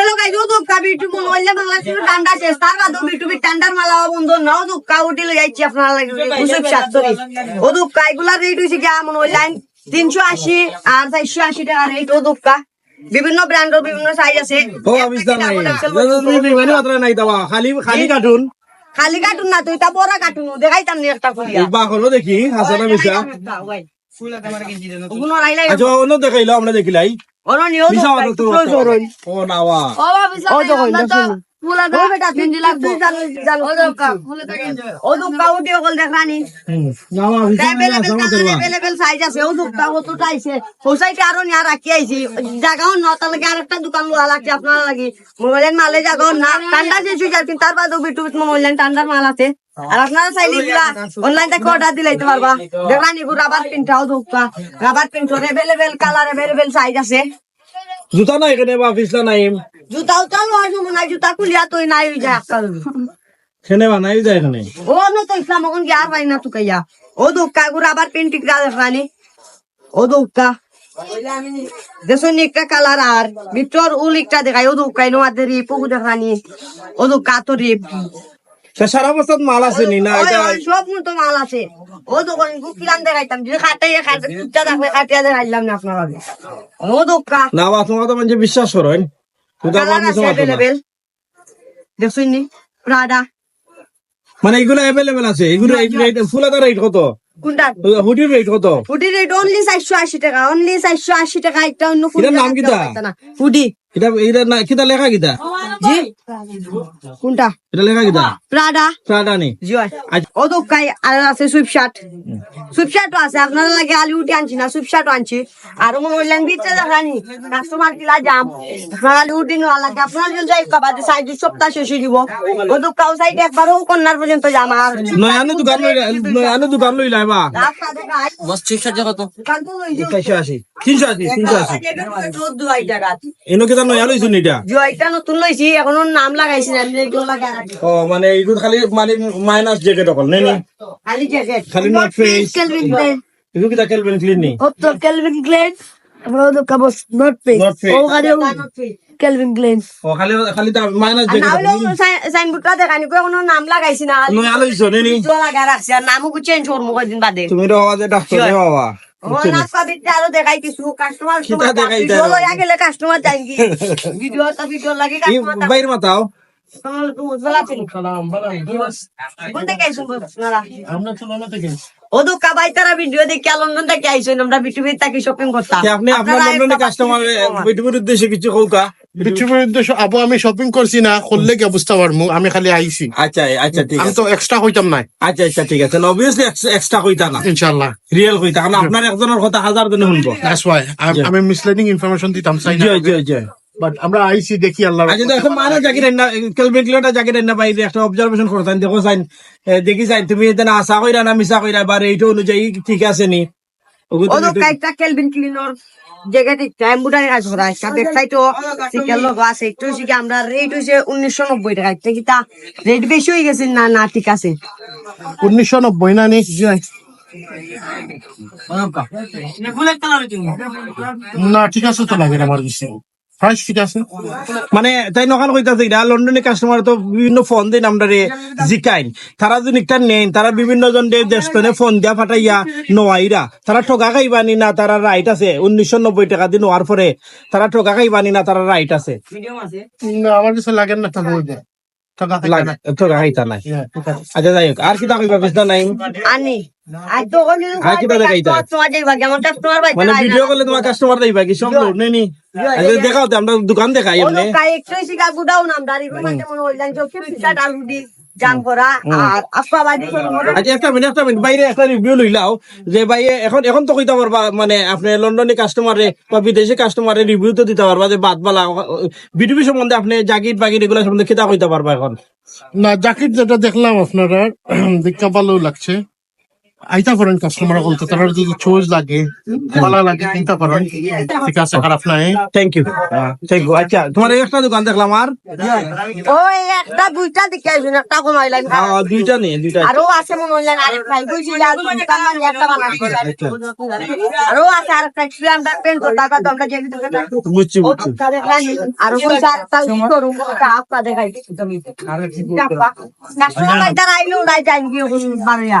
এলো গাই দো দুঃখা বিটু মন হইলে বাংলাদেশ ঠান্ডা শেষ তার বাদও বিটু ঠান্ডার মালা বন্ধ নাও দুঃখা উঠি লই যাইছি আপনারা লাগি কুসুক সাতরি ও দুঃখা এগুলা রেট হইছে কি তিনশো আশি আর চারশো আশি টাকা রেট ও দুঃখা বিভিন্ন ব্র্যান্ডের বিভিন্ন সাইজ আছে। মানে খালি খালি কার্টুন খালি কার্টুন না তুই তা বড় দেখাইতাম নি একটা হলো দেখি হাসানা মিশা ওগুলো লাইলাই আচ্ছা অন্য দেখাইলো আমরা দেখিলাই। আপনার লাগি? মোবাইলের মালে জায়গাও না। ঠান্ডা যে সুইজার কিন্তু তার বিটু ঠান্ডার মাল আছে। আর আপনারা চাইলে এগুলা অনলাইন থেকে অর্ডার দিলাইতে পারবা। দেখলাম এগুলো রাবার প্রিন্টাও দোকা rubber print available colour available size আছে। জুতা নাই এখানে বা পিছলা নাই? জুতা উতা লোয়া মনে হয় জুতা খুলিয়া তুই নাই হয়ে যায় আজকাল সেনে বানাই যায় এখানে ও no তো ইসলাম এখন কি পাই না ও দেখানি ও দুঃখা দেশন একটা কালার আর ভিতর উল একটা দেখাই ও নোয়াদের দেখানি ও দুঃখা তো রিপ সারা বছর মাল আছে নি না সব মতো মাল আছে ও দোকান দেখাইতাম খাটে কুচ্চা খাটিয়া দেখাইলাম না আপনার ও না তো মানে বিশ্বাস করেন। দেখছেন নি? প্রাডা মানে এগুলো অ্যাভেলেবেল আছে। এগুলো ফুলাদার রেট কত? কোনটা হুডির রেট কত? হুডি রেট অনলি চারশো আশি টাকা অনলি চারশো আশি টাকা একটা অন্য নাম কি তা? হুডি। এটা এটা না কিতা লেখা কিতা? জি কোনটা? এটা লেখা কিতা প্রাডা প্রাডা নি। জি ও দোকাই আর আছে সুইপ শার্ট সুইপ শার্টও আছে আপনারা লাগে আলু উঠে আনছি না সুইপ শার্টও আনছি। আর মনে হইলেন ভিতরে দেখানি কাস্টমার কিলা জাম আপনারা আলু উঠে নেওয়া লাগে আপনারা যদি যাই সপ্তাহ শেষে দিব। ও সাইড কন্যার পর্যন্ত জাম আর। নয়ানো দোকান লই নয়ানো দোকান লই লাইবা রাস্তা দেখায়। বস ঠিক আছে কত দোকান তো লইছি চারশো আশি। তিনশো আশি তিনশো আশি। চোদ্দ হাজার টাকা এনো কেতা নয়া লইছুন এটা জয়টা নতুন লইছি এখনও নাম লাগাইছি না। ও মানে খালি মানে মাইনাস জ্যাকেট অকল নেই খালি জ্যাকেট খালি নট ফেস কেলভিন ক্লেন এগুলো কিতা খেলবেন ক্লিন নি? ও তো কেলভিন ক্লেন আমরা তো কাবস নট ও গাড়ি কেলভিন ক্লেন ও খালি খালি তা মাইনাস না জ্যাকেট দেখানি কো এখনও নাম লাগাইছি না। নয়া লইছো নেই নি? জো লাগাই রাখছি আর নামও চেঞ্জ করব কদিন বাদে। তুমি তো আওয়াজে ডাক্তার বাবা ভিডিও বাইর মাতাও। দেখে লন্ডন থেকে আইসেন আমরা থেকে শপিং করতাম আপনি আপনার লন্ডনে কাস্টমার বিটুবির উদ্দেশ্যে কিছু কৌকা পৃথিবীর উদ্দেশ্য আবু আমি শপিং করছি না করলে কি অবস্থা পারমু আমি খালি আইছি। আচ্ছা আচ্ছা ঠিক আমি আছে। তো এক্সট্রা হইতাম নাই আচ্ছা আচ্ছা ঠিক আছে। অবভিয়াসলি এক্সট্রা কইতা না। ইনশাল্লাহ রিয়েল কইতা। কারণ আপনার একজনের কথা হাজার জনে শুনব। দ্যাটস ওয়াই আমি মিসলিডিং ইনফরমেশন দিতাম চাই না। বাট আমরা আইছি দেখি আল্লাহ তো এখন মানে জাকির না? কেলবে কিলোটা জাকির না বাইরে একটা অবজারভেশন করতেন দেখো চাইন দেখি চাইন তুমি এখানে আশা কইরা না মিশা কইরা বা এইটা অনুযায়ী ঠিক আছে নি? ওগুলো ও তুমি তো একটু- কাইটা কেলভিন ক্লিনর জায়গাতে টাইম বুটারে কাজ করা একটা ওয়েবসাইটও সিকেল লোক আছে একটু শিখে আমরা রেট হইছে উনিশশো নব্বই টাকা। এটা কি তা রেট বেশি হয়ে গেছে না না ঠিক আছে? উনিশশো নব্বই না নি? না ঠিক আছে তো লাগে আমার কাছে প্রাইস ঠিক আছে? মানে তাই নখান কইতাছে এটা লন্ডনে কাস্টমার তো বিভিন্ন ফোন দেন আমরা রে জিকাইন। তারা যদি একটা নেন তারা বিভিন্ন জন দেশতনে ফোন দিয়া ফাটাইয়া নোয়াইরা। তারা ঠগা খাইবানি না তারা রাইট আছে। উনিশশো নব্বই টাকা দিয়ে নোয়ার পরে তারা ঠগা খাইবানি না তারা রাইট আছে। আমার কাছে লাগে না না ঠগা খাইতা নাই। আছে। আচ্ছা যাই হোক আর কি তা কইবা বুঝতা নাই? আনি। মানে ভিডিও করলে তোমার কাস্টমার দেইবা কি? সব নেই নি দেখাও তো আমরা দোকান দেখাই এমনি। একটু শিখা গুডাও নাম দাঁড়ি মনে দি লন্ডনে কাস্টমারে বা বিদেশি কাস্টমারে রিভিউ তো দিতে পারবা যে বাদ বালা বিটুবি সম্বন্ধে আপনি জাগির বাগির এগুলো সম্বন্ধে কিতা কইতে পারবা এখন। না জ্যাকেট যেটা দেখলাম আপনারা দেখা ভালো লাগছে। আইতা পারেন কাস্টমার বলতে তারা যদি চোজ লাগে ভালো লাগে পারেন ঠিক আছে খারাপ নাই। থ্যাংক ইউ থ্যাংক ইউ আচ্ছা তোমার একটা দোকান দেখলাম আর? ওই একটা দুইটা দিকে আইসুন একটা কমাইলাম। আহ, দুইটা নেই দুইটা আরও আছে মনে হইলেন আরেক ভাই কইছি যে আজ দোকান মানে একটা বানাচ্ছি আরও আছে আমরা পেন্ট করতে পারব আমরা যেতে বুঝছি বুঝছি। আরও একটা করুন আপকা দেখাই। কাস্টমার দ্বারা আইলো নাই জানি কি বাড়িয়া